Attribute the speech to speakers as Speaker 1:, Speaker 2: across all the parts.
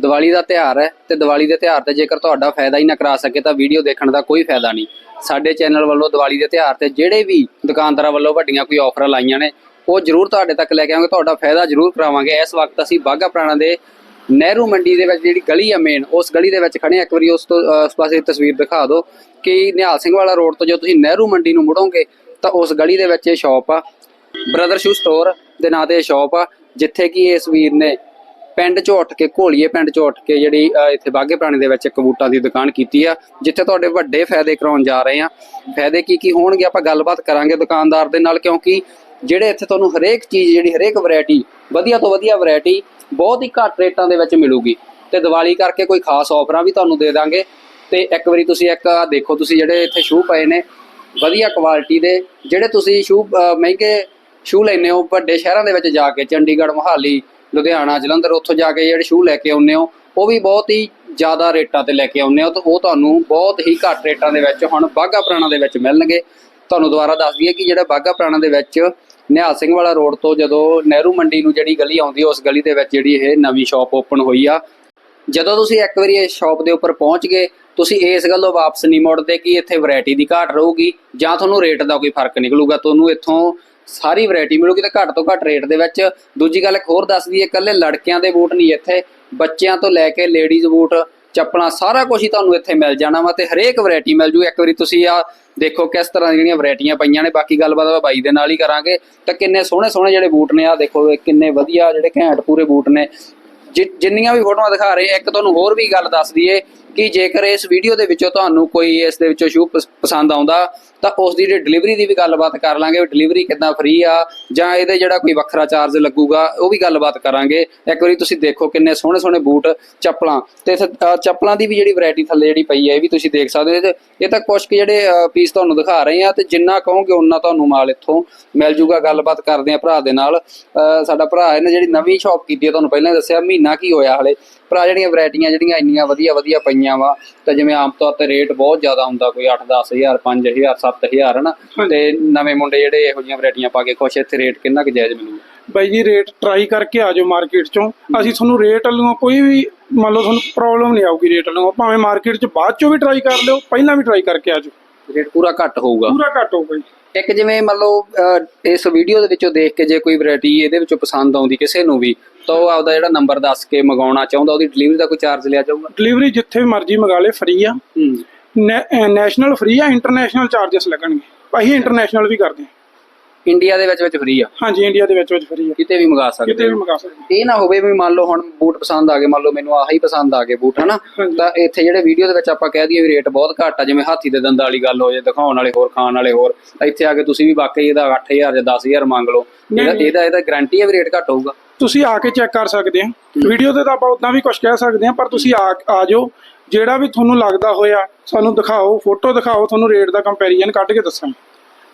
Speaker 1: ਦੀਵਾਲੀ ਦਾ ਤਿਉਹਾਰ ਹੈ ਤੇ ਦੀਵਾਲੀ ਦੇ ਤਿਉਹਾਰ ਤੇ ਜੇਕਰ ਤੁਹਾਡਾ ਫਾਇਦਾ ਹੀ ਨਾ ਕਰਾ ਸਕੇ ਤਾਂ ਵੀਡੀਓ ਦੇਖਣ ਦਾ ਕੋਈ ਫਾਇਦਾ ਨਹੀਂ। ਸਾਡੇ ਚੈਨਲ ਵੱਲੋਂ ਦੀਵਾਲੀ ਦੇ ਤਿਉਹਾਰ ਤੇ ਜਿਹੜੇ ਵੀ ਦੁਕਾਨਦਾਰਾਂ ਵੱਲੋਂ ਵੱਡੀਆਂ ਕੋਈ ਆਫਰਾਂ ਲਾਈਆਂ ਨੇ, ਉਹ ਜ਼ਰੂਰ ਤੁਹਾਡੇ ਤੱਕ ਲੈ ਕੇ ਆਵਾਂਗੇ। ਤੁਹਾਡਾ ਫਾਇਦਾ ਜ਼ਰੂਰ ਕਰਾਵਾਂਗੇ। ਇਸ ਵਕਤ ਅਸੀਂ ਬਾਗਾ ਪੁਰਾਣਾ ਦੇ ਨਹਿਰੂ ਮੰਡੀ ਦੇ ਵਿੱਚ ਜਿਹੜੀ ਗਲੀ ਆ ਮੇਨ ਉਸ ਗਲੀ ਦੇ ਵਿੱਚ ਖੜੇ ਹਾਂ। ਇੱਕ ਵਾਰੀ ਉਸ ਤੋਂ ਉਸ ਪਾਸੇ ਤਸਵੀਰ ਦਿਖਾ ਦਿਓ ਕਿ ਨਿਹਾਲ ਸਿੰਘ ਵਾਲਾ ਰੋਡ ਤੋਂ ਜਦੋਂ ਤੁਸੀਂ ਨਹਿਰੂ ਮੰਡੀ ਨੂੰ ਮੁੜੋਗੇ, ਤਾਂ ਉਸ ਗਲੀ ਦੇ ਵਿੱਚ ਇਹ ਸ਼ਾਪ ਆ। ਬ੍ਰਦਰ ਸ਼ੂ ਸਟੋਰ ਦੇ ਨਾਂ ਤੇ ਇਹ ਸ਼ਾਪ ਆ, ਜਿੱਥੇ ਕਿ ਇਸ ਵੀਰ ਨੇ ਪਿੰਡ ਚੋਂ ਉੱਠ ਕੇ, ਘੋਲੀਏ ਪਿੰਡ ਚੋਂ ਉੱਠ ਕੇ ਜਿਹੜੀ ਇੱਥੇ ਬਾਗੇ ਪੁਰਾਣੇ ਦੇ ਵਿੱਚ ਇੱਕ ਬੂਟਾਂ ਦੀ ਦੁਕਾਨ ਕੀਤੀ ਆ, ਜਿੱਥੇ ਤੁਹਾਡੇ ਵੱਡੇ ਫਾਇਦੇ ਕਰਾਉਣ ਜਾ ਰਹੇ ਆ। ਫਾਇਦੇ ਕੀ ਕੀ ਹੋਣਗੇ? ਆਪਾਂ ਗੱਲਬਾਤ ਕਰਾਂਗੇ ਦੁਕਾਨਦਾਰ ਦੇ ਨਾਲ, ਕਿਉਂਕਿ ਜਿਹੜੇ ਇੱਥੇ ਤੁਹਾਨੂੰ ਹਰੇਕ ਚੀਜ਼, ਜਿਹੜੀ ਹਰੇਕ ਵੈਰਾਈਟੀ ਵਧੀਆ ਤੋਂ ਵਧੀਆ ਵੈਰਾਈਟੀ ਬਹੁਤ ਹੀ ਘੱਟ ਰੇਟਾਂ ਦੇ ਵਿੱਚ ਮਿਲੂਗੀ। ਤੇ ਦੀਵਾਲੀ ਕਰਕੇ ਕੋਈ ਖਾਸ ਆਫਰਾਂ ਵੀ ਤੁਹਾਨੂੰ ਦੇ ਦਾਂਗੇ। ਤੇ ਇੱਕ ਵਾਰੀ ਤੁਸੀਂ ਇੱਕ ਦੇਖੋ ਤੁਸੀਂ ਜਿਹੜੇ ਇੱਥੇ ਸ਼ੂ ਪਏ ਨੇ, ਵਧੀਆ ਕੁਆਲਿਟੀ ਦੇ, ਜਿਹੜੇ ਤੁਸੀਂ ਸ਼ੂ ਮਹਿੰਗੇ ਸ਼ੂ ਲੈਨੇ ਹੋ, ਵੱਡੇ ਸ਼ਹਿਰਾਂ ਦੇ ਵਿੱਚ ਜਾ ਕੇ, ਚੰਡੀਗੜ੍ਹ, ਮੋਹਾਲੀ ਲੁਧਿਆਣਾ, ਜਲੰਧਰ ਉੱਥੋਂ ਜਾ ਕੇ ਜਿਹੜੇ ਸ਼ੂ ਲੈ ਕੇ ਆਉਂਦੇ ਹੋ, ਉਹ ਵੀ ਬਹੁਤ ਹੀ ਜ਼ਿਆਦਾ ਰੇਟਾਂ ਤੇ ਲੈ ਕੇ ਆਉਂਦੇ ਹੋ ਤਾਂ ਉਹ ਤੁਹਾਨੂੰ ਬਹੁਤ ਹੀ ਘੱਟ ਰੇਟਾਂ ਦੇ ਵਿੱਚ ਹੁਣ ਬਾਗਾ ਪੁਰਾਣਾ ਦੇ ਵਿੱਚ ਮਿਲਣਗੇ। ਤੁਹਾਨੂੰ ਦੁਬਾਰਾ ਦੱਸ ਦਈਏ ਕਿ ਜਿਹੜਾ ਬਾਗਾ ਪੁਰਾਣਾ ਦੇ ਵਿੱਚ ਨਿਹਾਲ ਸਿੰਘ ਵਾਲਾ ਰੋਡ ਤੋਂ ਜਦੋਂ ਨਹਿਰੂ ਮੰਡੀ ਨੂੰ ਜਿਹੜੀ ਗਲੀ ਆਉਂਦੀ, ਉਸ ਗਲੀ ਦੇ ਵਿੱਚ ਜਿਹੜੀ ਇਹ ਨਵੀਂ ਸ਼ਾਪ ਓਪਨ ਹੋਈ ਆ, ਜਦੋਂ ਤੁਸੀਂ ਇੱਕ ਵਾਰੀ ਇਸ ਸ਼ਾਪ ਦੇ ਉੱਪਰ ਪਹੁੰਚ ਗਏ, ਤੁਸੀਂ ਇਸ ਗੱਲੋਂ ਵਾਪਸ ਨਹੀਂ ਮੁੜਦੇ ਕਿ ਇੱਥੇ ਵੈਰਾਈਟੀ ਦੀ ਘਾਟ ਰਹੂਗੀ ਜਾਂ ਤੁਹਾਨੂੰ ਰੇਟ ਦਾ ਕੋਈ ਫ਼ਰਕ ਨਿਕਲੂਗਾ। ਤੁਹਾਨੂੰ ਇੱਥੋਂ ਸਾਰੀ ਵੈਰਾਈਟੀ ਮਿਲੂਗੀ ਤੇ ਘੱਟ ਤੋਂ ਘੱਟ ਰੇਟ ਦੇ ਵਿੱਚ। ਦੂਜੀ ਗੱਲ ਇੱਕ ਹੋਰ ਦੱਸ ਦਈਏ, ਇਕੱਲੇ ਲੜਕਿਆਂ ਦੇ ਬੂਟ ਨਹੀਂ ਇੱਥੇ। ਬੱਚਿਆਂ ਤੋਂ ਲੈ ਕੇ ਲੇਡੀਜ਼ ਬੂਟ ਚੱਪਲਾਂ, ਸਾਰਾ ਕੁਝ ਹੀ ਤੁਹਾਨੂੰ ਇੱਥੇ ਮਿਲ ਜਾਣਾ ਵਾ ਤੇ ਹਰੇਕ ਵੈਰਾਈਟੀ ਮਿਲ ਜੂ। ਇੱਕ ਵਾਰੀ ਤੁਸੀਂ ਆ ਦੇਖੋ ਕਿਸ ਤਰ੍ਹਾਂ ਦੀਆਂ ਵੈਰਾਈਟੀਆਂ ਪਈਆਂ ਨੇ, ਬਾਕੀ ਗੱਲਬਾਤ ਆਪਾਂ ਬਾਈ ਦੇ ਨਾਲ ਹੀ ਕਰਾਂਗੇ। ਤਾਂ ਕਿੰਨੇ ਸੋਹਣੇ ਸੋਹਣੇ ਜਿਹੜੇ ਬੂਟ ਨੇ ਆ ਦੇਖੋ ਕਿੰਨੇ ਵਧੀਆ ਜਿਹੜੇ ਘੈਂਟ ਪੂਰੇ ਬੂਟ ਨੇ। ਜਿ- ਜਿੰਨੀਆਂ ਵੀ ਫੋਟੋਆਂ ਦਿਖਾ ਰਹੇ, ਇੱਕ ਤੁਹਾਨੂੰ ਹੋਰ ਵੀ ਗੱਲ ਦੱਸ ਦਈਏ ਕਿ ਜੇਕਰ ਇਸ ਵੀਡੀਓ ਦੇ ਵਿੱਚੋਂ ਤੁਹਾਨੂੰ ਕੋਈ ਇਸ ਦੇ ਵਿੱਚੋਂ ਸ਼ੂ ਪਸ- ਪਸੰਦ ਆਉਂਦਾ ਤਾਂ ਉਸ ਦੀ ਡਿਲੀਵਰੀ ਦੀ ਵੀ ਗੱਲਬਾਤ ਕਰ ਲਾਂਗੇ ਡਿਲੀਵਰੀ ਕਿੰਨਾ ਫ੍ਰੀ ਆ ਜਾਂ ਇਹਦੇ ਜਿਹੜਾ ਕੋਈ ਵੱਖਰਾ ਚਾਰਜ ਲੱਗੂਗਾ ਉਹ ਵੀ ਗੱਲਬਾਤ ਕਰਾਂਗੇ। ਇੱਕ ਵਾਰੀ ਤੁਸੀਂ ਦੇਖੋ ਕਿੰਨੇ ਸੋਹਣੇ ਸੋਹਣੇ ਬੂਟ ਚੱਪਲਾਂ। ਤੇ ਇੱਥੇ, ਚੱਪਲਾਂ ਦੀ ਵੀ ਜਿਹੜੀ ਵੈਰਾਈਟੀ ਥੱਲੇ ਜਿਹੜੀ ਪਈ ਹੈ ਇਹ ਵੀ ਤੁਸੀਂ ਦੇਖ ਸਕਦੇ ਹੋ। ਇਹ ਇਹ ਤਾਂ ਕੁਝ ਕੁ ਜਿਹੜੇ ਪੀਸ ਤੁਹਾਨੂੰ ਦਿਖਾ ਰਹੇ ਆ ਤੇ ਜਿੰਨਾ ਕਹੋਗੇ ਉਹਨਾਂ ਤੁਹਾਨੂੰ ਮਾਲ ਇੱਥੋਂ ਮਿਲ ਜੂਗਾ। ਗੱਲਬਾਤ ਕਰਦੇ ਆ ਭਰਾ ਦੇ ਨਾਲ। ਸਾਡਾ ਭਰਾ ਇਹਨੇ ਜਿਹੜੀ ਨਵੀਂ ਸ਼ਾਪ ਕੀਤੀ ਹੈ ਤੁਹਾਨੂੰ ਪਹਿਲਾਂ ਦੱਸਿਆ ਮਹੀਨਾ ਕੀ ਹੋਇਆ ਹਲੇ। ਭਰਾ ਜਿਹੜੀਆਂ ਵੈਰਾਈਟੀਆਂ ਜਿਹੜੀਆਂ ਇੰਨੀਆਂ ਵਧੀਆ ਵਧੀਆ ਪਈਆਂ ਵਾ ਤਾਂ ਜਿਵੇਂ ਆਮ ਤੌਰ ਤੇ ਰੇਟ ਬਹੁਤ ਜ਼ਿਆਦਾ ਹੁੰਦਾ ਕੋਈ 8 10000 5000 7000 ਹਨਾ? ਤੇ ਨਵੇਂ ਮੁੰਡੇ ਜਿਹੜੇ ਇਹੋ ਜਿਹੀਆਂ ਵੈਰਾਈਟੀਆਂ ਪਾ ਕੇ ਖੁਸ਼ ਇੱਥੇ ਰੇਟ ਕਿੰਨਾ ਕੁ ਜਾਇਜ਼ ਮਿਲੂਗਾ?
Speaker 2: ਬਾਈ ਜੀ ਰੇਟ ਟਰਾਈ ਕਰਕੇ ਆ ਜਾਓ ਮਾਰਕੀਟ ਚੋਂ। ਅਸੀਂ ਤੁਹਾਨੂੰ ਰੇਟ ਵੱਲੋਂ ਕੋਈ ਵੀ ਮੰਨ ਲਓ ਤੁਹਾਨੂੰ ਪ੍ਰੋਬਲਮ ਨਹੀਂ ਆਊਗੀ ਰੇਟ ਵੱਲੋਂ ਭਾਵੇਂ ਮਾਰਕੀਟ 'ਚ ਬਾਅਦ ਚੋਂ ਵੀ ਟਰਾਈ ਕਰ ਲਿਓ ਪਹਿਲਾਂ ਵੀ ਟਰਾਈ ਕਰਕੇ ਆ ਜਾਓ।
Speaker 1: ਰੇਟ ਪੂਰਾ ਘੱਟ ਹੋਊਗਾ।
Speaker 2: ਪੂਰਾ ਘੱਟ ਹੋਊਗਾ ਜੀ।
Speaker 1: ਇੱਕ ਜਿਵੇਂ ਮੰਨ ਲਓ ਇਸ ਵੀਡੀਓ ਦੇ ਵਿੱਚੋਂ ਦੇਖ ਕੇ ਜੇ ਕੋਈ ਵੈਰਾਈਟੀ ਇਹਦੇ ਵਿੱਚੋਂ ਪਸੰਦ ਆਉਂਦੀ ਕਿਸੇ ਨੂੰ ਵੀ ਤਾਂ ਉਹ ਆਪਦਾ ਜਿਹੜਾ ਨੰਬਰ ਦੱਸ ਕੇ ਮੰਗਾਉਣਾ ਚਾਹੁੰਦਾ ਉਹਦੀ ਡਿਲੀਵਰੀ ਦਾ ਕੋਈ ਚਾਰਜ ਲਿਆ ਜਾਊਗਾ?
Speaker 2: ਡਿਲੀਵਰੀ ਜਿੱਥੇ ਮਰਜ਼ੀ ਮੰਗਾ ਲੇ ਫ੍ਰੀ ਆ। ਨੈਸ਼ਨਲ ਫ੍ਰੀ ਆ ਇੰਟਰਨੈਸ਼ਨਲ ਚਾਰजेस ਲੱਗਣਗੇ। ਅਸੀਂ ਇੰਟਰਨੈਸ਼ਨਲ ਵੀ ਕਰਦੇ ਹਾਂ।
Speaker 1: ਇੰਡੀਆ ਦੇ ਵਿੱਚ ਵਿੱਚ ਫ੍ਰੀ ਆ?
Speaker 2: ਹਾਂਜੀ ਇੰਡੀਆ ਦੇ ਵਿੱਚ ਵਿੱਚ ਫ੍ਰੀ ਆ।
Speaker 1: ਕਿਤੇ ਵੀ ਮੰਗਾ ਸਕਦੇ
Speaker 2: ਕਿਤੇ ਵੀ ਮੰਗਾ ਸਕਦੇ
Speaker 1: ਇਹ ਨਾ ਹੋਵੇ ਵੀ ਮੰਨ ਲਓ ਹੁਣ ਬੂਟ ਪਸੰਦ ਆ ਗਏ ਮੰਨ ਲਓ ਮੈਨੂੰ ਆਹੀ ਪਸੰਦ ਆ ਗਏ ਬੂਟ ਹਨਾ। ਤਾਂ ਇੱਥੇ ਜਿਹੜੇ ਵੀਡੀਓ ਦੇ ਵਿੱਚ ਆਪਾਂ ਕਹਿ ਦਈਏ ਵੀ ਰੇਟ ਬਹੁਤ ਘੱਟ ਆ ਜਿਵੇਂ ਹਾਥੀ ਦੇ ਦੰਦਾਂ ਵਾਲੀ ਗੱਲ ਹੋ ਜੇ ਦਿਖਾਉਣ ਵਾਲੇ ਹੋਰ ਖਾਣ ਵਾਲੇ ਹੋਰ ਇੱਥੇ ਆ ਕੇ ਤੁਸੀਂ ਵੀ ਵਾਕਈ ਇਹਦਾ 8000 ਜਾਂ 10000 ਮੰਗ ਲਓ। ਇਹਦਾ ਇਹਦਾ ਗਾਰੰਟੀ ਹੈ ਵੀ ਰੇਟ ਘੱਟ ਹੋਊਗਾ?
Speaker 2: ਤੁਸੀਂ ਆ ਕੇ ਚੈੱਕ ਕਰ ਸਕਦੇ ਆ ਵੀਡੀਓ ਤੇ ਤਾਂ ਆਪਾਂ ਉਦਾਂ ਵੀ ਕੁਝ ਕਹਿ ਸਕਦੇ ਆ ਪਰ ਤੁਸੀਂ ਆ ਆ ਜਾਓ। ਜਿਹੜਾ ਵੀ ਤੁਹਾਨੂੰ ਲੱਗਦਾ ਹੋਇਆ ਸਾਨੂੰ ਦਿਖਾਓ ਫੋਟੋ ਦਿਖਾਓ ਤੁਹਾਨੂੰ ਰੇਟ ਦਾ ਕੰਪੈਰੀਜ਼ਨ ਕੱਢ ਕੇ ਦੱਸਾਂਗੇ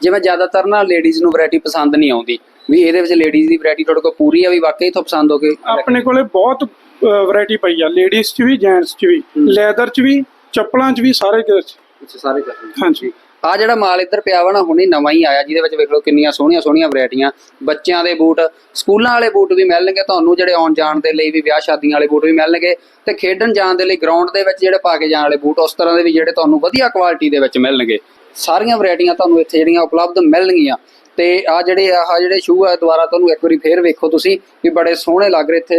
Speaker 1: ਜਿਵੇਂ ਜ਼ਿਆਦਾਤਰ ਨਾ ਲੇਡੀਜ਼ ਨੂੰ ਵੈਰਾਈਟੀ ਪਸੰਦ ਨਹੀਂ ਆਉਂਦੀ ਵੀ ਇਹਦੇ ਵਿੱਚ ਲੇਡੀਜ਼ ਦੀ ਵੈਰਾਈਟੀ ਤੁਹਾਡੇ ਕੋਲ ਪੂਰੀ ਆ ਵੀ ਵਾਕਈ ਤੋਂ ਪਸੰਦ ਹੋ ਕੇ
Speaker 2: ਆਪਣੇ ਕੋਲੇ ਬਹੁਤ ਵੈਰਾਈਟੀ ਪਈ ਆ। ਲੇਡੀਜ਼ 'ਚ ਵੀ ਜੈਂਟਸ 'ਚ ਵੀ ਲੈਦਰ 'ਚ ਵੀ ਚੱਪਲਾਂ 'ਚ ਵੀ ਸਾਰੇ
Speaker 1: ਅੱਛਾ ਸਾਰੇ ਕਰਦੇ
Speaker 2: ਹਾਂਜੀ।
Speaker 1: ਆ ਜਿਹੜਾ ਮਾਲ ਇੱਧਰ ਪਿਆ ਵਾ ਨਾ, ਹੁਣੇ ਨਵਾਂ ਹੀ ਆਇਆ, ਜਿਹਦੇ ਵਿੱਚ ਵੇਖ ਲਓ ਕਿੰਨੀਆਂ ਸੋਹਣੀਆਂ ਸੋਹਣੀਆਂ ਵੈਰਾਈਟੀਆਂ। ਬੱਚਿਆਂ ਦੇ ਬੂਟ, ਸਕੂਲਾਂ ਵਾਲੇ ਬੂਟ ਵੀ ਮਿਲਣਗੇ, ਤੁਹਾਨੂੰ ਜਿਹੜੇ ਆਉਣ ਜਾਣ ਦੇ ਲਈ ਵੀ, ਵਿਆਹ ਸ਼ਾਦੀਆਂ ਵਾਲੇ ਬੂਟ ਵੀ ਮਿਲਣਗੇ। ਤੇ ਖੇਡਣ ਜਾਣ ਦੇ ਲਈ ਗਰਾਊਂਡ ਦੇ ਵਿੱਚ ਜਿਹੜੇ ਪਾ ਕੇ ਜਾਣ ਵਾਲੇ ਬੂਟ, ਉਸ ਤਰ੍ਹਾਂ ਦੇ ਵੀ ਜਿਹੜੇ ਤੁਹਾਨੂੰ ਵਧੀਆ ਕੁਆਲਿਟੀ ਦੇ ਵਿੱਚ ਮਿਲਣਗੇ। ਸਾਰੀਆਂ ਵੈਰਾਈਟੀਆਂ ਤੁਹਾਨੂੰ ਇੱਥੇ ਜਿਹੜੀਆਂ ਉਪਲਬਧ ਮਿਲਣਗੀਆਂ। ਤੇ ਆ ਜਿਹੜੇ, ਆਹ ਜਿਹੜੇ ਸ਼ੂ ਆ, ਦੁਬਾਰਾ ਤੁਹਾਨੂੰ ਇੱਕ ਵਾਰੀ ਫੇਰ ਵੇਖੋ ਤੁਸੀਂ, ਵੀ ਬੜੇ ਸੋਹਣੇ ਲੱਗ ਰਹੇ ਇੱਥੇ।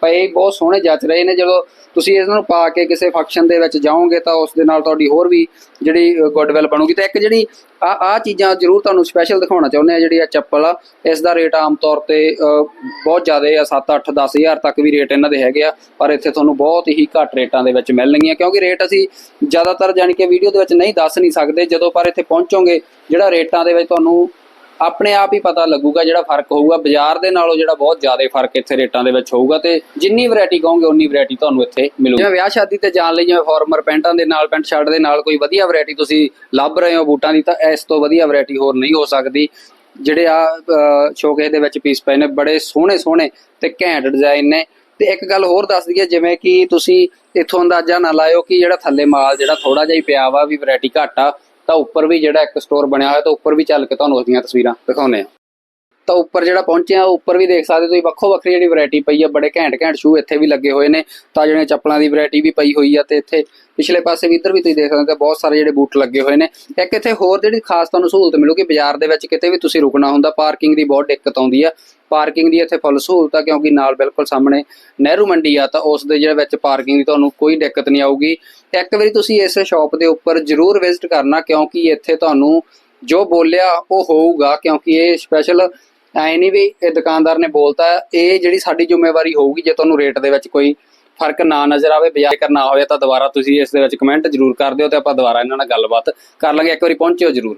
Speaker 1: ਪਏ, ਬਹੁਤ ਸੋਹਣੇ ਜੱਚ ਰਹੇ ਨੇ। ਜਦੋਂ ਤੁਸੀਂ ਇਹਨਾਂ ਨੂੰ ਪਾ ਕੇ ਕਿਸੇ ਫੰਕਸ਼ਨ ਦੇ ਵਿੱਚ ਜਾਓਗੇ ਤਾਂ ਉਸ ਦੇ ਨਾਲ ਤੁਹਾਡੀ ਹੋਰ ਵੀ ਜਿਹੜੀ ਗੁੱਡਵਿਲ ਬਣੂਗੀ। ਤੇ ਇੱਕ ਜਿਹੜੀ ਆ ਆ ਚੀਜ਼ਾਂ ਜ਼ਰੂਰ ਤੁਹਾਨੂੰ ਸਪੈਸ਼ਲ ਦਿਖਾਉਣਾ ਚਾਹੁੰਦੇ ਆ ਜਿਹੜੀ ਆ ਚੱਪਲ ਆ, ਇਸ ਦਾ ਰੇਟ ਆਮ ਤੌਰ ਤੇ ਬਹੁਤ ਜ਼ਿਆਦਾ ਆ 7 8 10000 ਤੱਕ ਵੀ ਰੇਟ ਇਹਨਾਂ ਦੇ ਹੈਗੇ ਆ, ਪਰ ਇੱਥੇ ਤੁਹਾਨੂੰ ਬਹੁਤ ਹੀ ਘੱਟ ਰੇਟਾਂ ਦੇ ਵਿੱਚ ਮਿਲਣਗੀਆਂ, ਕਿਉਂਕਿ ਰੇਟ ਅਸੀਂ ਜ਼ਿਆਦਾਤਰ ਜਾਣੀ ਕਿ ਵੀਡੀਓ ਦੇ ਵਿੱਚ ਨਹੀਂ ਦੱਸ ਨਹੀਂ ਸਕਦੇ। ਜਦੋਂ ਪਰ ਇੱਥੇ ਪਹੁੰਚੋਗੇ, ਜਿਹੜਾ ਰੇਟਾਂ ਦੇ ਵਿੱਚ ਤੁਹਾਨੂੰ ਆਪਣੇ ਆਪ ਹੀ ਪਤਾ ਲੱਗੂਗਾ ਜਿਹੜਾ ਫ਼ਰਕ ਹੋਊਗਾ। ਬਾਜ਼ਾਰ ਦੇ ਨਾਲੋਂ ਜਿਹੜਾ ਬਹੁਤ ਜ਼ਿਆਦਾ ਫ਼ਰਕ ਇੱਥੇ ਰੇਟਾਂ ਦੇ ਵਿੱਚ ਹੋਊਗਾ ਤੇ ਜਿੰਨੀ ਵੈਰਾਈਟੀ ਕਹੋਗੇ ਉਨੀ ਵੈਰਾਈਟੀ ਤੁਹਾਨੂੰ ਇੱਥੇ ਮਿਲੂਗੀ। ਜਿਵੇਂ ਵਿਆਹ ਸ਼ਾਦੀ ਤੇ ਜਾਣ ਲਈ ਜਿਵੇਂ ਫਾਰਮਰ ਪੈਂਟਾਂ ਦੇ ਨਾਲ, ਪੈਂਟ ਸ਼ਰਟ ਦੇ ਨਾਲ ਕੋਈ ਵਧੀਆ ਵੈਰਾਈਟੀ ਤੁਸੀਂ ਲੱਭ ਰਹੇ ਹੋ ਬੂਟਾਂ ਦੀ, ਤਾਂ ਇਸ ਤੋਂ ਵਧੀਆ ਵੈਰਾਈਟੀ ਹੋਰ ਨਹੀਂ ਹੋ ਸਕਦੀ। ਜਿਹੜੇ ਆ ਸ਼ੋਕੇਸ ਦੇ ਵਿੱਚ ਪੀਸ ਪਏ ਨੇ, ਬੜੇ ਸੋਹਣੇ ਸੋਹਣੇ ਤੇ ਘੈਂਟ ਡਿਜ਼ਾਈਨ ਨੇ। ਤੇ ਇੱਕ ਗੱਲ ਹੋਰ ਦੱਸ ਦਈਏ, ਜਿਵੇਂ ਕਿ ਤੁਸੀਂ ਇੱਥੋਂ ਅੰਦਾਜ਼ਾ ਨਾ ਲਾਇਓ ਕਿ ਜਿਹੜਾ ਥੱਲੇ ਮਾਲ ਜਿਹੜਾ ਥੋੜਾ ਜਿਹਾ ਹੀ ਪਿਆ ਵਾ, ਵੀ ਵੈਰਾਈਟੀ ਘੱਟ ਆ ਤਾਂ ਉੱਪਰ ਵੀ ਜਿਹੜਾ ਇੱਕ ਸਟੋਰ ਬਣਿਆ ਹੋਇਆ, ਤਾਂ ਉੱਪਰ ਵੀ ਚੱਲ ਕੇ ਤੁਹਾਨੂੰ ਉਸ ਦੀਆਂ ਤਸਵੀਰਾਂ ਦਿਖਾਉਂਦੇ ਆ ਤਾਂ ਉੱਪਰ ਜਿਹੜਾ ਪਹੁੰਚਿਆ ਆ ਉੱਪਰ ਵੀ ਦੇਖ ਸਕਦੇ ਤੁਸੀਂ, ਵੱਖੋ ਵੱਖਰੀ ਜਿਹੜੀ ਵੈਰਾਈਟੀ ਪਈ ਆ, ਬੜੇ ਘੈਂਟ ਘੈਂਟ ਸ਼ੂ ਇੱਥੇ ਵੀ ਲੱਗੇ ਹੋਏ ਨੇ, ਤਾਂ ਜਿਹੜੀਆਂ ਚੱਪਲਾਂ ਦੀ ਵੈਰਾਈਟੀ ਵੀ ਪਈ ਹੋਈ ਆ ਤੇ ਇੱਥੇ ਪਿਛਲੇ ਪਾਸੇ ਵੀ ਇੱਧਰ ਵੀ ਤੁਸੀਂ ਦੇਖ ਸਕਦੇ ਹੋ, ਬਹੁਤ ਸਾਰੇ ਜਿਹੜੇ ਬੂਟ ਲੱਗੇ ਹੋਏ ਨੇ। ਇੱਕ ਇੱਥੇ ਹੋਰ ਜਿਹੜੀ ਖਾਸ ਤੁਹਾਨੂੰ ਸਹੂਲਤ ਮਿਲੂਗੀ, ਬਾਜ਼ਾਰ ਦੇ ਵਿੱਚ ਕਿਤੇ ਵੀ ਤੁਸੀਂ ਰੁਕਣਾ ਹੁੰਦਾ ਪਾਰਕਿੰਗ ਦੀ ਬਹੁਤ ਦਿੱਕਤ ਆਉਂਦੀ ਆ। ਪਾਰਕਿੰਗ ਦੀ ਇੱਥੇ ਫੁੱਲ ਸਹੂਲਤ ਆ, ਕਿਉਂਕਿ ਨਾਲ ਬਿਲਕੁਲ ਸਾਹਮਣੇ ਨਹਿਰੂ ਮੰਡੀ ਆ, ਤਾਂ ਉਸ ਦੇ ਜਿਹੜੇ ਵਿੱਚ ਪਾਰਕਿੰਗ ਦੀ ਤੁਹਾਨੂੰ ਕੋਈ ਦਿੱਕਤ ਨਹੀਂ ਆਊਗੀ। ਇੱਕ ਵਾਰੀ ਤੁਸੀਂ ਇਸ ਸ਼ਾਪ ਦੇ ਉੱਪਰ ਜ਼ਰੂਰ ਵਿਜ਼ਿਟ ਕਰਨਾ, ਕਿਉਂਕਿ ਇੱਥੇ ਤੁਹਾਨੂੰ ਜੋ ਬੋਲਿਆ, ਉਹ ਹੋਊਗਾ, ਕਿਉਂਕਿ ਇਹ ਸਪੈਸ਼ਲ ਐ ਨਹੀਂ ਵੀ ਇਹ ਦੁਕਾਨਦਾਰ ਨੇ ਬੋਲਤਾ, ਇਹ ਜਿਹੜੀ ਸਾਡੀ ਜ਼ਿੰਮੇਵਾਰੀ ਹੋਊਗੀ, ਜੇ ਤੁਹਾਨੂੰ ਰੇਟ ਦੇ ਵਿੱਚ ਕੋਈ ਫ਼ਰਕ ਨਾ ਨਜ਼ਰ ਆਵੇ ਬਾਜ਼ਾਰ ਕਰਨਾ ਹੋਵੇ, ਤਾਂ ਦੁਬਾਰਾ ਤੁਸੀਂ ਇਸ ਦੇ ਵਿੱਚ ਕਮੈਂਟ ਜ਼ਰੂਰ ਕਰ ਦਿਓ ਤੇ ਆਪਾਂ ਦੁਬਾਰਾ ਇਹਨਾਂ ਨਾਲ ਗੱਲਬਾਤ ਕਰ ਲਾਂਗੇ। ਇੱਕ ਵਾਰੀ ਪਹੁੰਚਿਓ ਜ਼ਰੂਰ।